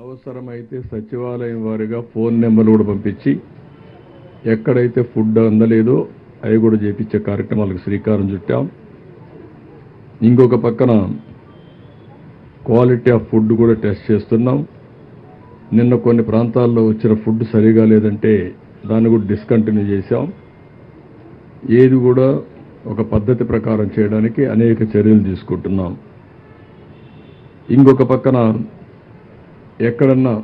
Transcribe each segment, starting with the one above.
అవసరమైతే సచివాలయం వారిగా ఫోన్ నెంబర్లు కూడా పంపించి ఎక్కడైతే ఫుడ్ అందలేదో అవి కూడా చేపించే కార్యక్రమాలకు శ్రీకారం చుట్టాం. ఇంకొక పక్కన క్వాలిటీ ఆఫ్ ఫుడ్ కూడా టెస్ట్ చేస్తున్నాం. నిన్న కొన్ని ప్రాంతాల్లో వచ్చిన ఫుడ్ సరిగా లేదంటే దాన్ని కూడా డిస్కంటిన్యూ చేశాం. ఏది కూడా ఒక పద్ధతి ప్రకారం చేయడానికి అనేక చర్యలు తీసుకుంటున్నాం. ఇంకొక పక్కన ఎక్కడన్నా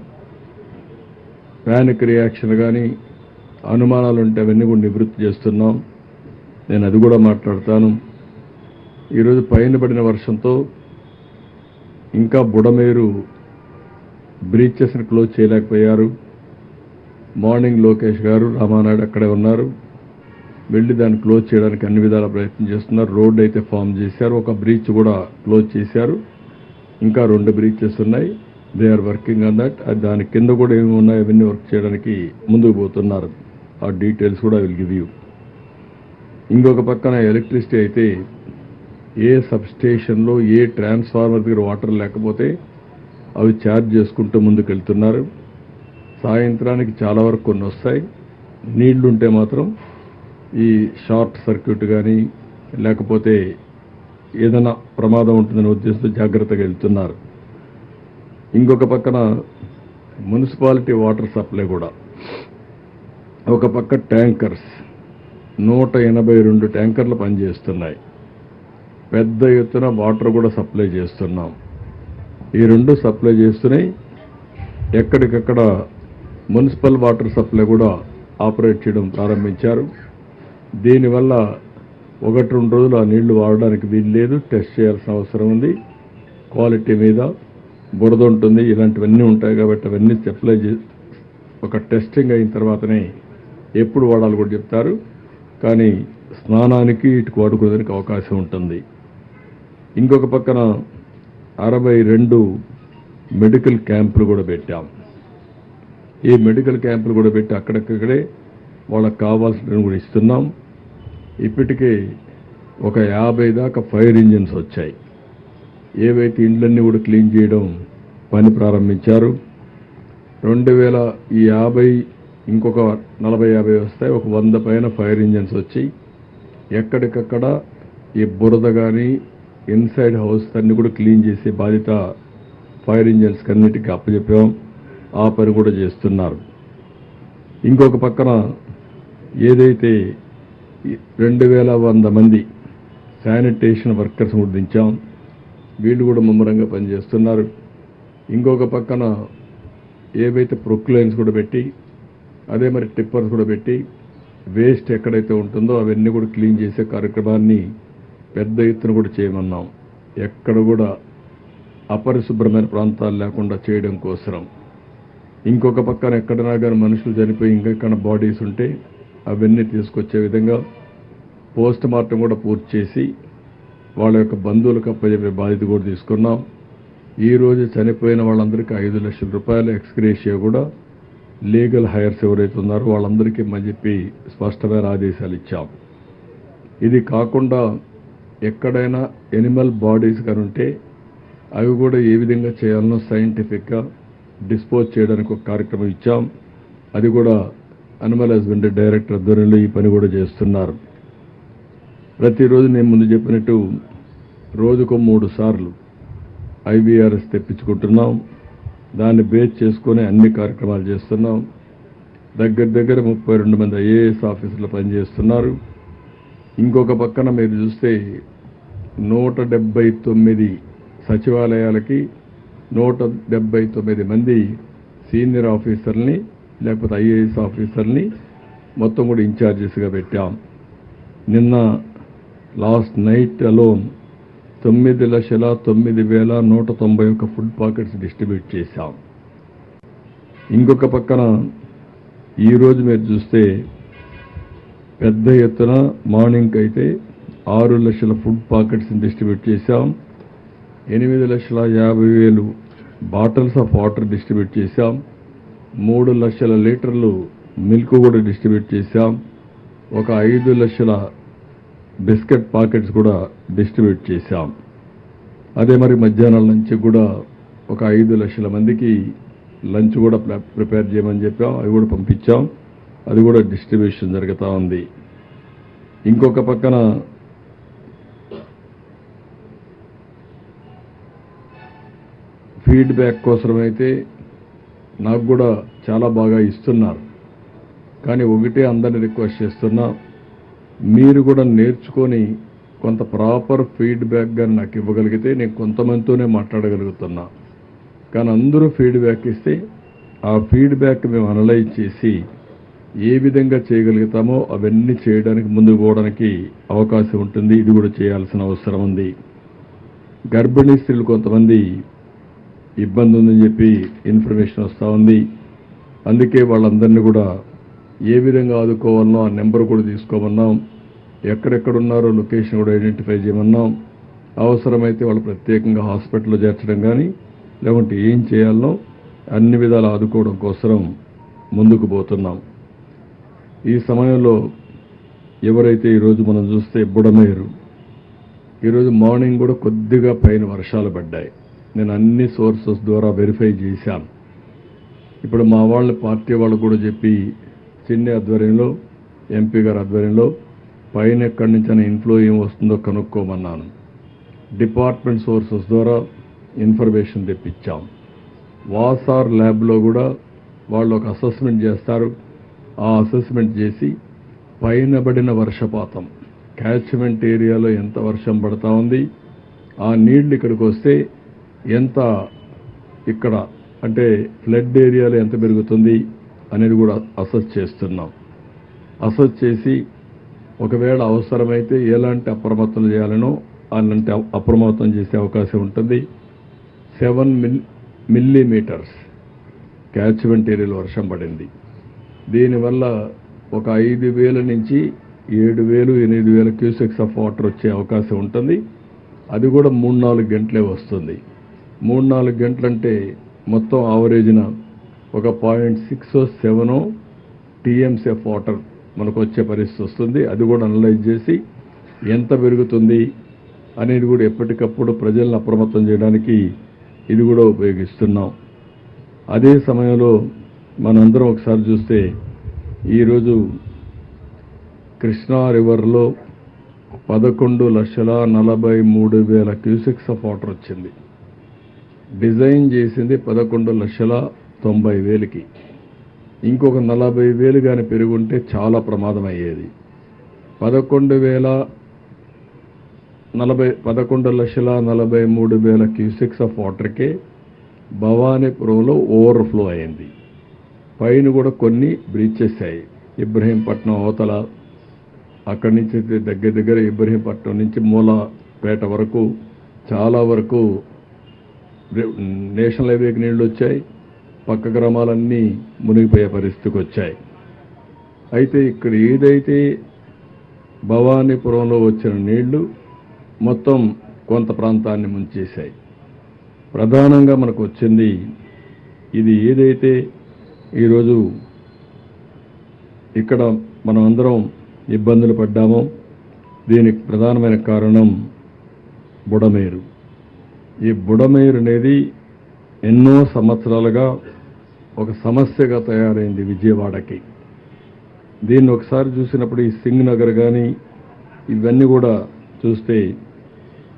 ప్యానిక్ రియాక్షన్ కానీ అనుమానాలు ఉంటే అవన్నీ కూడా నివృత్తి చేస్తున్నాం. నేను అది కూడా మాట్లాడతాను. ఈరోజు పైన పడిన వర్షంతో ఇంకా బుడమేరు బ్రీచెస్ని క్లోజ్ చేయలేకపోయారు. మార్నింగ్ లోకేష్ గారు రామానాయుడు అక్కడే ఉన్నారు. వెళ్ళి దాన్ని క్లోజ్ చేయడానికి అన్ని విధాల ప్రయత్నం చేస్తున్నారు. రోడ్ అయితే ఫామ్ చేశారు. ఒక బ్రీచ్ కూడా క్లోజ్ చేశారు. ఇంకా రెండు బ్రీచెస్ ఉన్నాయి. They are working on that దాని కింద కూడా ఏమి ఉన్నాయి అవన్నీ వర్క్ చేయడానికి ముందుకు పోతున్నారు. ఆ డీటెయిల్స్ కూడా విల్ గివ్ యూ ఇంకొక పక్కన ఎలక్ట్రిసిటీ అయితే ఏ సబ్స్టేషన్లో ఏ ట్రాన్స్ఫార్మర్ దగ్గర వాటర్ లేకపోతే అవి ఛార్జ్ చేసుకుంటూ ముందుకు వెళ్తున్నారు. సాయంత్రానికి చాలా వరకు కొన్ని వస్తాయి. నీళ్ళు ఉంటే మాత్రం ఈ షార్ట్ సర్క్యూట్ కానీ లేకపోతే ఏదైనా ప్రమాదం ఉంటుందనే ఉద్దేశంతో జాగ్రత్తగా వెళ్తున్నారు. ఇంకొక పక్కన మున్సిపాలిటీ వాటర్ సప్లై కూడా. ఒక పక్క ట్యాంకర్స్. నూట ఎనభై రెండు ట్యాంకర్లు పనిచేస్తున్నాయి. పెద్ద ఎత్తున వాటర్ కూడా సప్లై చేస్తున్నాం. ఈ రెండు సప్లై చేస్తున్నాయి. ఎక్కడికక్కడ మున్సిపల్ వాటర్ సప్లై కూడా ఆపరేట్ చేయడం ప్రారంభించారు. దీనివల్ల ఒకటి రెండు రోజులు ఆ నీళ్ళు వాడడానికి వీలు లేదు టెస్ట్ చేయాల్సిన అవసరం ఉంది. క్వాలిటీ మీద బురద ఉంటుంది ఇలాంటివన్నీ ఉంటాయి కాబట్టి అవన్నీ సప్లై చే ఒక టెస్టింగ్ అయిన తర్వాతనే ఎప్పుడు వాడాలి కూడా చెప్తారు. కానీ స్నానానికి ఇటుకు వాడుకోవడానికి అవకాశం ఉంటుంది. ఇంకొక పక్కన అరవై రెండు మెడికల్ క్యాంపులు కూడా పెట్టాం. ఈ మెడికల్ క్యాంపులు కూడా పెట్టి అక్కడక్కడే వాళ్ళకి కావాల్సినవి కూడా ఇస్తున్నాం. ఇప్పటికే ఒక యాభై దాకా ఫైర్ ఇంజిన్స్ వచ్చాయి. ఏవైతే ఇండ్లన్నీ కూడా క్లీన్ చేయడం పని ప్రారంభించారు. రెండు వేల యాభై ఇంకొక నలభై యాభై వస్తాయి. ఒక వంద పైన ఫైర్ ఇంజన్స్ వచ్చి ఎక్కడికక్కడ ఈ బురద కానీ ఇన్సైడ్ హౌస్ అన్ని కూడా క్లీన్ చేసే బాధ్యత ఫైర్ ఇంజన్స్కి అన్నిటికీ అప్పచెప్పాం ఆ పని కూడా చేస్తున్నారు. ఇంకొక పక్కన ఏదైతే రెండు వేల వంద మంది శానిటేషన్ వర్కర్స్ కూడా దించాం. వీళ్ళు కూడా ముమ్మరంగా పనిచేస్తున్నారు. ఇంకొక పక్కన ఏవైతే ప్రొక్లైన్స్ కూడా పెట్టి అదే మరి టిప్పర్స్ కూడా పెట్టి వేస్ట్ ఎక్కడైతే ఉంటుందో అవన్నీ కూడా క్లీన్ చేసే కార్యక్రమాన్ని పెద్ద ఎత్తున కూడా చేయమన్నాం. ఎక్కడ కూడా అపరిశుభ్రమైన ప్రాంతాలు లేకుండా చేయడం కోసం ఇంకొక పక్కన ఎక్కడైనా కానీ మనుషులు చనిపోయి ఇంకెక్కడ బాడీస్ ఉంటే అవన్నీ తీసుకొచ్చే విధంగా పోస్ట్ మార్టం కూడా పూర్తి చేసి వాళ్ళ యొక్క బంధువులకు అప్పచెప్పే బాధ్యత కూడా తీసుకున్నాం. ఈరోజు చనిపోయిన వాళ్ళందరికీ ఐదు లక్షల రూపాయల ఎక్స్గ్రేషియా కూడా లీగల్ హైర్స్ ఎవరైతే ఉన్నారో వాళ్ళందరికీ మని చెప్పి స్పష్టమైన ఆదేశాలు ఇచ్చాం. ఇది కాకుండా ఎక్కడైనా ఎనిమల్ బాడీస్ కానీ ఉంటే అవి కూడా ఏ విధంగా చేయాలనో సైంటిఫిక్గా డిస్పోజ్ చేయడానికి ఒక కార్యక్రమం ఇచ్చాం. అది కూడా అనిమల్ హస్బెండరీ డైరెక్టర్ ఆధ్వర్యంలో ఈ పని కూడా చేస్తున్నారు. ప్రతిరోజు నేను ముందు చెప్పినట్టు రోజుకు మూడు సార్లు ఐవీఆర్ఎస్ తెప్పించుకుంటున్నాం. దాన్ని బేస్ చేసుకొని అన్ని కార్యక్రమాలు చేస్తున్నాం. దగ్గర దగ్గర ముప్పై రెండు మంది ఐఏఎస్ ఆఫీసులు పనిచేస్తున్నారు. ఇంకొక పక్కన మీరు చూస్తే నూట డెబ్బై తొమ్మిది సచివాలయాలకి నూట డెబ్బై తొమ్మిది మంది సీనియర్ ఆఫీసర్ని లేకపోతే ఐఏఎస్ ఆఫీసర్ని మొత్తం కూడా ఇన్ఛార్జెస్గా పెట్టాం. నిన్న లాస్ట్ నైట్ అలోన్ తొమ్మిది లక్షల తొమ్మిది వేల నూట తొంభై ఒక్క ఫుడ్ పాకెట్స్ డిస్ట్రిబ్యూట్ చేశాం. ఇంకొక పక్కన ఈరోజు మీరు చూస్తే పెద్ద ఎత్తున మార్నింగ్కి అయితే ఆరు లక్షల ఫుడ్ పాకెట్స్ డిస్ట్రిబ్యూట్ చేశాం. ఎనిమిది లక్షల యాభై వేలు బాటిల్స్ ఆఫ్ వాటర్ డిస్ట్రిబ్యూట్ చేశాం. మూడు లక్షల లీటర్లు మిల్క్ కూడా డిస్ట్రిబ్యూట్ చేశాం. ఒక ఐదు లక్షల బిస్కెట్ పాకెట్స్ కూడా డిస్ట్రిబ్యూట్ చేశాం. అదే మరి మధ్యాహ్నం నుంచి కూడా ఒక ఐదు లక్షల మందికి లంచ్ కూడా ప్రిపేర్ చేయమని చెప్పాం. అవి కూడా పంపించాం. అది కూడా డిస్ట్రిబ్యూషన్ జరుగుతూ ఉంది. ఇంకొక పక్కన ఫీడ్బ్యాక్ కోసమైతే నాకు కూడా చాలా బాగా ఇస్తున్నారు. కానీ ఒకటే అందరిని రిక్వెస్ట్ చేస్తున్నా మీరు కూడా నేర్చుకొని కొంత ప్రాపర్ ఫీడ్బ్యాక్ కానీ నాకు ఇవ్వగలిగితే నేను కొంతమందితోనే మాట్లాడగలుగుతున్నా. కానీ అందరూ ఫీడ్బ్యాక్ ఇస్తే ఆ ఫీడ్బ్యాక్ మేము అనలైజ్ చేసి ఏ విధంగా చేయగలుగుతామో అవన్నీ చేయడానికి ముందుకు పోవడానికి అవకాశం ఉంటుంది. ఇది కూడా చేయాల్సిన అవసరం ఉంది. గర్భిణీ స్త్రీలు కొంతమంది ఇబ్బంది ఉందని చెప్పి ఇన్ఫర్మేషన్ వస్తూ ఉంది. అందుకే వాళ్ళందరినీ కూడా ఏ విధంగా ఆదుకోవాలనో ఆ నెంబర్ కూడా తీసుకోమన్నాం. ఎక్కడెక్కడ ఉన్నారో లొకేషన్ కూడా ఐడెంటిఫై చేయమన్నాం. అవసరమైతే వాళ్ళు ప్రత్యేకంగా హాస్పిటల్లో చేర్చడం కానీ లేకుంటే ఏం చేయాలనో అన్ని విధాలు ఆదుకోవడం కోసం ముందుకు పోతున్నాం. ఈ సమయంలో ఎవరైతే ఈరోజు మనం చూస్తే బుడమేరు ఈరోజు మార్నింగ్ కూడా కొద్దిగా పైన వర్షాలు పడ్డాయి. నేను అన్ని సోర్సెస్ ద్వారా వెరిఫై చేశాను. ఇప్పుడు మా వాళ్ళ పార్టీ వాళ్ళు కూడా చెప్పి చిన్ని ఆధ్వర్యంలో ఎంపీ గారి ఆధ్వర్యంలో పైన ఎక్కడి నుంచి ఇన్ఫ్లో ఏం వస్తుందో కనుక్కోమన్నాను. డిపార్ట్మెంట్ సోర్సెస్ ద్వారా ఇన్ఫర్మేషన్ తెప్పించాం. వాసార్ ల్యాబ్లో కూడా వాళ్ళు ఒక అసెస్మెంట్ చేస్తారు. ఆ అసెస్మెంట్ చేసి పైన పడిన వర్షపాతం క్యాచ్మెంట్ ఏరియాలో ఎంత వర్షం పడతా ఉంది ఆ నీళ్ళు ఇక్కడికి వస్తే ఎంత ఇక్కడ అంటే ఫ్లడ్ ఏరియాలో ఎంత పెరుగుతుంది అనేది కూడా అసెస్ చేస్తున్నాం. అసెస్ చేసి ఒకవేళ అవసరమైతే ఎలాంటి అప్రమత్తం చేయాలనో అలాంటి అప్రమత్తం చేసే అవకాశం ఉంటుంది. సెవెన్ మిల్ మిల్లీమీటర్స్ క్యాచ్మెంట్ ఏరియాలో వర్షం పడింది. దీనివల్ల ఒక ఐదు వేల నుంచి ఏడు వేలు ఎనిమిది వేల క్యూసెక్స్ ఆఫ్ వాటర్ వచ్చే అవకాశం ఉంటుంది. అది కూడా మూడు నాలుగు గంటలే వస్తుంది. మూడు నాలుగు గంటలంటే మొత్తం ఆవరేజ్న ఒక point six seven TMCF water మనకు వచ్చే పరిస్థితి వస్తుంది. అది కూడా అనలైజ్ చేసి ఎంత పెరుగుతుంది అనేది కూడా ఎప్పటికప్పుడు ప్రజలను అప్రమత్తం చేయడానికి ఇది కూడా ఉపయోగిస్తున్నాం. అదే సమయంలో మనందరం ఒకసారి చూస్తే ఈరోజు కృష్ణా రివర్లో పదకొండు లక్షల నలభై మూడు వేల క్యూసెక్స్ ఆఫ్ వాటర్ వచ్చింది. డిజైన్ చేసింది పదకొండు లక్షల తొంభై వేలకి. ఇంకొక నలభై వేలు కానీ పెరుగుంటే చాలా ప్రమాదం అయ్యేది పదకొండు వేల నలభై పదకొండు లక్షల నలభై మూడు వేల క్యూసెక్స్ ఆఫ్ వాటర్కే భవానీపురంలో ఓవర్ఫ్లో అయింది. పైన కూడా కొన్ని బ్రీచెస్ అయ్యాయి ఇబ్రహీంపట్నం అవతల అక్కడి నుంచి దగ్గర దగ్గర ఇబ్రహీంపట్నం నుంచి మూలపేట వరకు చాలా వరకు నేషనల్ హైవేకి నీళ్ళు వచ్చాయి. పక్క గ్రామాలన్నీ మునిగిపోయే పరిస్థితికి వచ్చాయి. అయితే ఇక్కడ ఏదైతే భవానీపురంలో వచ్చిన నీళ్ళు మొత్తం కొంత ప్రాంతాన్ని ముంచేశాయి. ప్రధానంగా మనకు వచ్చింది ఇది ఏదైతే ఈరోజు ఇక్కడ మనం అందరం ఇబ్బందులు పడ్డామో దీనికి ప్రధానమైన కారణం బుడమేరు. ఈ బుడమేరు అనేది ఎన్నో సంవత్సరాలుగా ఒక సమస్యగా తయారైంది విజయవాడకి. దీన్ని ఒకసారి చూసినప్పుడు ఈ సింగ్ నగర్ కానీ ఇవన్నీ కూడా చూస్తే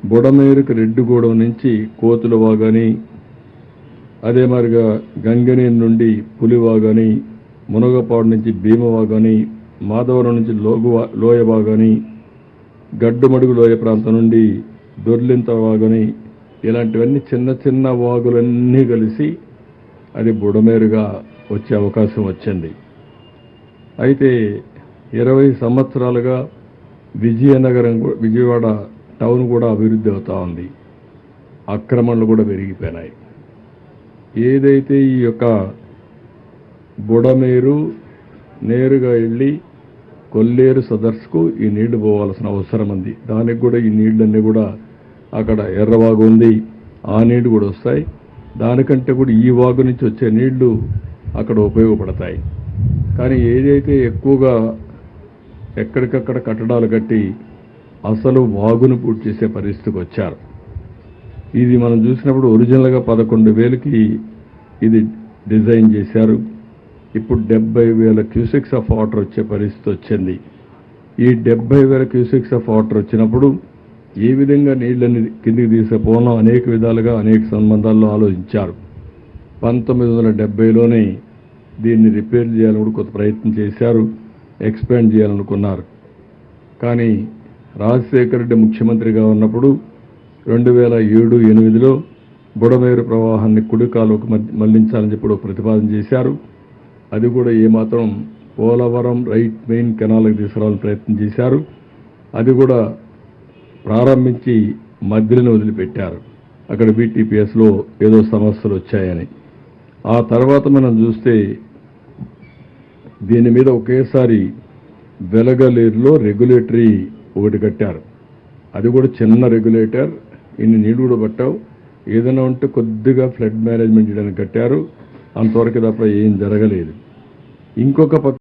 బుడమేరుకు రెడ్డిగూడెం నుంచి కోతులవా కానీ అదే మాదిరిగా గంగనేని నుండి పులివా కానీ మునగపాడు నుంచి భీమవా కానీ మాధవరం నుంచి లోగువా లోయవా కానీ గడ్డుమడుగు లోయ ప్రాంతం నుండి దొర్లింత వాగని ఇలాంటివన్నీ చిన్న చిన్న వాగులన్నీ కలిసి అది బుడమేరుగా వచ్చే అవకాశం వచ్చింది. అయితే ఇరవై సంవత్సరాలుగా విజయనగరం విజయవాడ టౌన్ కూడా అభివృద్ధి అవుతూ ఉంది. అక్రమణలు కూడా పెరిగిపోయినాయి. ఏదైతే ఈ యొక్క బుడమేరు నేరుగా వెళ్ళి కొల్లేరు సదర్స్కు ఈ నీళ్ళు పోవాల్సిన అవసరం ఉంది. దానికి కూడా ఈ నీళ్ళన్నీ కూడా అక్కడ ఎర్రవాగు ఉంది. ఆ నీళ్ళు కూడా వస్తాయి. దానికంటే కూడా ఈ వాగు నుంచి వచ్చే నీళ్ళు అక్కడ ఉపయోగపడతాయి. కానీ ఏదైతే ఎక్కువగా ఎక్కడికక్కడ కట్టడాలు కట్టి అసలు వాగును పూర్తి చేసే పరిస్థితికి వచ్చారు. ఇది మనం చూసినప్పుడు ఒరిజినల్గా పదకొండు వేలకి ఇది డిజైన్ చేశారు. ఇప్పుడు డెబ్బై వేల క్యూసెక్స్ ఆఫ్ వాటర్ వచ్చే పరిస్థితి వచ్చింది. ఈ డెబ్బై వేల క్యూసెక్స్ ఆఫ్ వాటర్ వచ్చినప్పుడు ఏ విధంగా నీళ్ళని కిందికి తీసుకుపోవడం అనేక విధాలుగా అనేక సంబంధాల్లో ఆలోచించారు. పంతొమ్మిది వందల డెబ్బైలోనే దీన్ని రిపేర్ చేయాలని కూడా కొంత ప్రయత్నం చేశారు ఎక్స్పాండ్ చేయాలనుకున్నారు. కానీ రాజశేఖర రెడ్డి ముఖ్యమంత్రిగా ఉన్నప్పుడు రెండు వేల ఏడు ఎనిమిదిలో బుడమేరు ప్రవాహాన్ని కుడి మళ్ళించాలని చెప్పి ఒక ప్రతిపాదన చేశారు. అది కూడా ఏమాత్రం పోలవరం రైట్ మెయిన్ కెనాల్కి తీసుకురావాలని ప్రయత్నం చేశారు. అది కూడా ప్రారంభించి మధ్యలోనే వదిలిపెట్టారు. అక్కడ బీటీపీఎస్లో ఏదో సమస్యలు వచ్చాయని. ఆ తర్వాత మనం చూస్తే దీని మీద ఒకేసారి వెలగలేరులో రెగ్యులేటరీ ఒకటి కట్టారు. అది కూడా చిన్న రెగ్యులేటర్ ఇన్ని నీళ్ళు కూడా పట్టావు. ఏదైనా ఉంటే కొద్దిగా ఫ్లడ్ మేనేజ్మెంట్ చేయడానికి కట్టారు. అంతవరకు తప్ప ఏం జరగలేదు. ఇంకొక పక్క